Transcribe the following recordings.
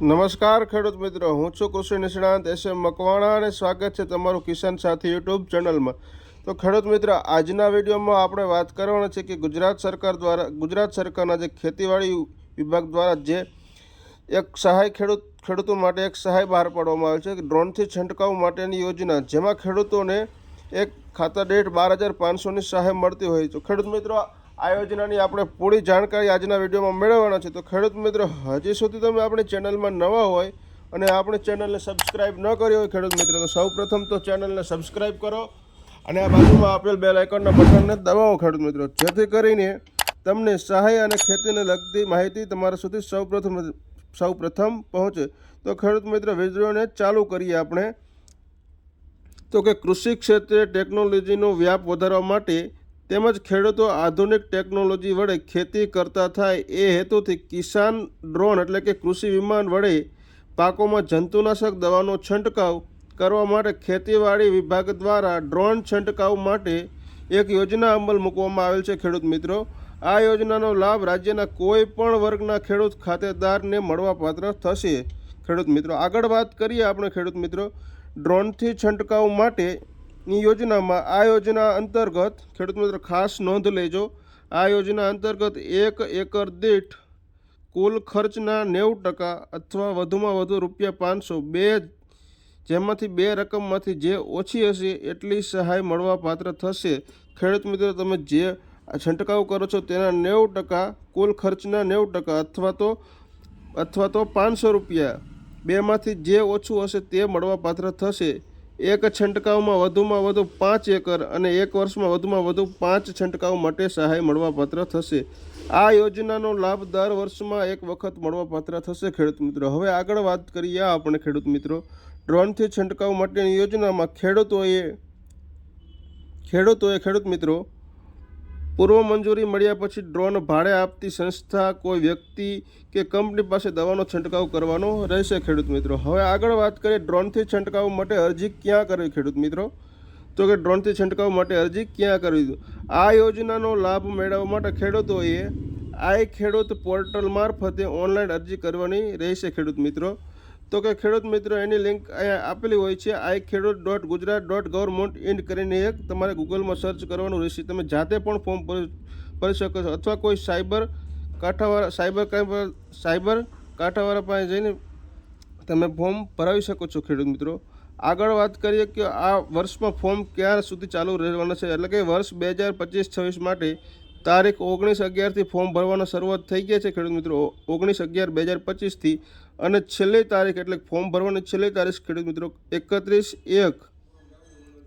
નમસ્કાર ખેડૂત મિત્રો, હું છું કૃષિ નિષ્ણાંત એસ એમ મકવાણા અને સ્વાગત છે તમારું કિસાન સાથી યુટ્યુબ ચેનલમાં. તો ખેડૂત મિત્ર, આજના વિડીયોમાં આપણે વાત કરવાના છે કે ગુજરાત સરકાર દ્વારા, ગુજરાત સરકારના જે ખેતીવાડી વિભાગ દ્વારા જે એક સહાય ખેડૂત, ખેડૂતો માટે એક સહાય બહાર પાડવામાં આવે છે ડ્રોનથી છંટકાવ માટેની યોજના, જેમાં ખેડૂતોને એક ખાતા દીઠ બાર હજાર પાંચસોની સહાય મળતી હોય તો ખેડૂત મિત્રો આ યોજનાની આપણે પૂરી જાણકારી આજના વિડીયોમાં મેળવવાના છે. તો ખેડૂત મિત્રો, હજી સુધી તમે આપણી ચેનલમાં નવા હોય અને આપણી ચેનલને સબસ્ક્રાઇબ ન કરી હોય ખેડૂત મિત્રો, તો સૌ પ્રથમ તો ચેનલને સબસ્ક્રાઇબ કરો અને આ બાજુમાં આપેલ બેલ આઇકોનના બટનને દબાવો ખેડૂત મિત્રો. જેથી કરીને તમને સહાય અને ખેતીને લગતી માહિતી તમારા સુધી સૌ પ્રથમ સૌ પ્રથમ પહોંચે. તો ખેડૂત મિત્ર, વિડીયોને ચાલુ કરીએ આપણે. તો કે કૃષિ ક્ષેત્રે ટેકનોલોજીનો વ્યાપ વધારવા માટે તેમજ ખેડૂતો આધુનિક ટેકનોલોજી વડે ખેતી કરતા થાય એ હેતુથી કિસાન ડ્રોન એટલે કે કૃષિ વિમાન વડે પાકોમાં જંતુનાશક દવાનો છંટકાવ કરવા માટે ખેતીવાડી વિભાગ દ્વારા ડ્રોન છંટકાવ માટે એક યોજના અમલ મૂકવામાં આવેલ છે ખેડૂત મિત્રો. આ યોજનાનો લાભ રાજ્યના કોઈ પણ વર્ગના ખેડૂત ખાતેદારને મળવાપાત્ર થશે. ખેડૂત મિત્રો, આગળ વાત કરીએ આપણે ખેડૂત મિત્રો. ડ્રોનથી છંટકાવ માટેની યોજનામાં આ યોજના અંતર્ગત ખેડૂત મિત્રો ખાસ નોંધ લેજો. આ યોજના અંતર્ગત એક એકર દીઠ કુલ ખર્ચના નેવું ટકા અથવા વધુમાં વધુ રૂપિયા પાંચસો બે જેમાંથી બે રકમમાંથી જે ઓછી હશે એટલી સહાય મળવા પાત્ર થશે. ખેડૂત મિત્રો, તમે જે છંટકાવ કરો છો તેના નેવું ટકા, કુલ ખર્ચના નેવું ટકા અથવા તો અથવા તો પાંચસો રૂપિયા બેમાંથી જે ઓછું હશે તે મળવા પાત્ર થશે. એક છંટકાવમાં વધુમાં વધુ પાંચ એકર અને એક વર્ષમાં વધુમાં વધુ પાંચ છંટકાવ માટે સહાય મળવાપાત્ર થશે. આ યોજનાનો લાભ દર વર્ષમાં એક વખત મળવાપાત્ર થશે, ખેડૂત મિત્રો. હવે આગળ વાત કરીએ આપણે, ખેડૂત મિત્રો. ડ્રોનથી છંટકાવ માટેની યોજનામાં ખેડૂતોએ ખેડૂતોએ, ખેડૂત મિત્રો પૂર્વ મંજૂરી મળ્યા પછી ડ્રોન ભાડે આપતી સંસ્થા કોઈ વ્યક્તિ કે કંપની પાસે દવાનો છંટકાવ કરવાનો રહેશે, ખેડૂત મિત્રો. હવે આગળ વાત કરીએ ડ્રોનથી છંટકાવ માટે અરજી ક્યાં કરવી, ખેડૂત મિત્રો? તો કે ડ્રોનથી છંટકાવ માટે અરજી ક્યાં કરવી? આ યોજનાનો લાભ મેળવવા માટે ખેડૂતોએ આઈ ખેડૂત પોર્ટલ મારફતે ઓનલાઈન અરજી કરવાની રહેશે, ખેડૂત મિત્રો. તો કે ખેડૂત મિત્રો, એની લિંક આપેલી હોય છે, I Khedut dot Gujarat dot government end કરીને એક તમારે ગૂગલમાં સર્ચ કરવાનું રહેશે. તમે જાતે પણ ફોર્મ ભરી શકો છો. અથવા કોઈ સાયબર કાંઠાવાળા, સાયબર ક્રાઇમ સાયબર કાંઠાવાળા પાસે જઈને તમે ફોર્મ ભરાવી શકો છો ખેડૂત મિત્રો. આગળ વાત કરીએ કે આ વર્ષમાં ફોર્મ ક્યાં સુધી ચાલુ રહેવાના છે? એટલે કે વર્ષ બે હજાર પચીસ છવ્વીસ માટે તારીખ ઓગણીસ અગિયારથી ફોર્મ ભરવાનો શરૂઆત થઈ ગયા છે ખેડૂત મિત્રો. ઓગણીસ અગિયાર બે હજાર પચીસથી અને છેલ્લી તારીખ એટલે ફોર્મ ભરવાની છેલ્લી તારીખ ખેડૂત મિત્રો. એકત્રીસ એક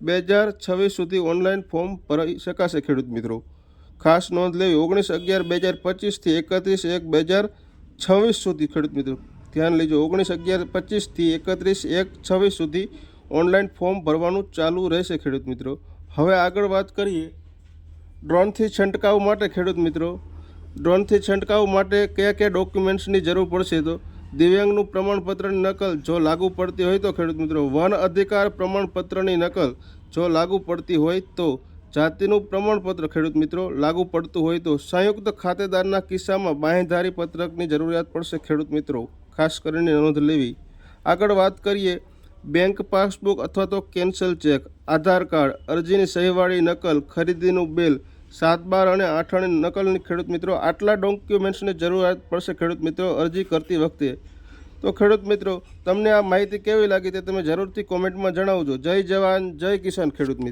બે હજાર છવ્વીસ સુધી ઓનલાઈન ફોર્મ ભરાઈ શકાશે ખેડૂત મિત્રો. ખાસ નોંધ લેવી, ઓગણીસ અગિયાર બે હજાર પચીસથી એકત્રીસ એક બે હજાર છવ્વીસ સુધી ખેડૂત મિત્રો. ધ્યાન લેજો, ઓગણીસ અગિયાર પચીસથી એકત્રીસ એક છવ્વીસ સુધી ઓનલાઈન ફોર્મ ભરવાનું ચાલુ રહેશે ખેડૂત મિત્રો. હવે આગળ વાત કરીએ ડ્રોનથી છંટકાવ માટે, ખેડૂત મિત્રો, ડ્રોનથી છંટકાવ માટે કયા કયા ડોક્યુમેન્ટ્સની જરૂર પડશે તો દિવ્યાંગનું પ્રમાણપત્રની નકલ જો લાગુ પડતી હોય તો, ખેડૂત મિત્રો, વન અધિકાર પ્રમાણપત્રની નકલ જો લાગુ પડતી હોય તો, જાતિનું પ્રમાણપત્ર, ખેડૂત મિત્રો, લાગુ પડતું હોય તો, સંયુક્ત ખાતેદારના કિસ્સામાં બાંહેધારી પત્રકની જરૂરિયાત પડશે, ખેડૂત મિત્રો. ખાસ કરીને નોંધ લેવી. આગળ વાત કરીએ, બેંક પાસબુક અથવા તો કેન્સલ ચેક, આધાર કાર્ડ, અરજીની સહીવાળી નકલ, ખરીદીનું બિલ સાત બાર અને આઠ અને નકલની ખેડૂત મિત્રો, આટલા ડોક્યુમેન્ટ્સની જરૂરિયાત પડશે ખેડૂત મિત્રો, અરજી કરતી વખતે. તો ખેડૂત મિત્રો, તમને આ માહિતી કેવી લાગી તે તમે જરૂરથી કોમેન્ટમાં જણાવજો. જય જવાન, જય કિસાન ખેડૂત મિત્રો.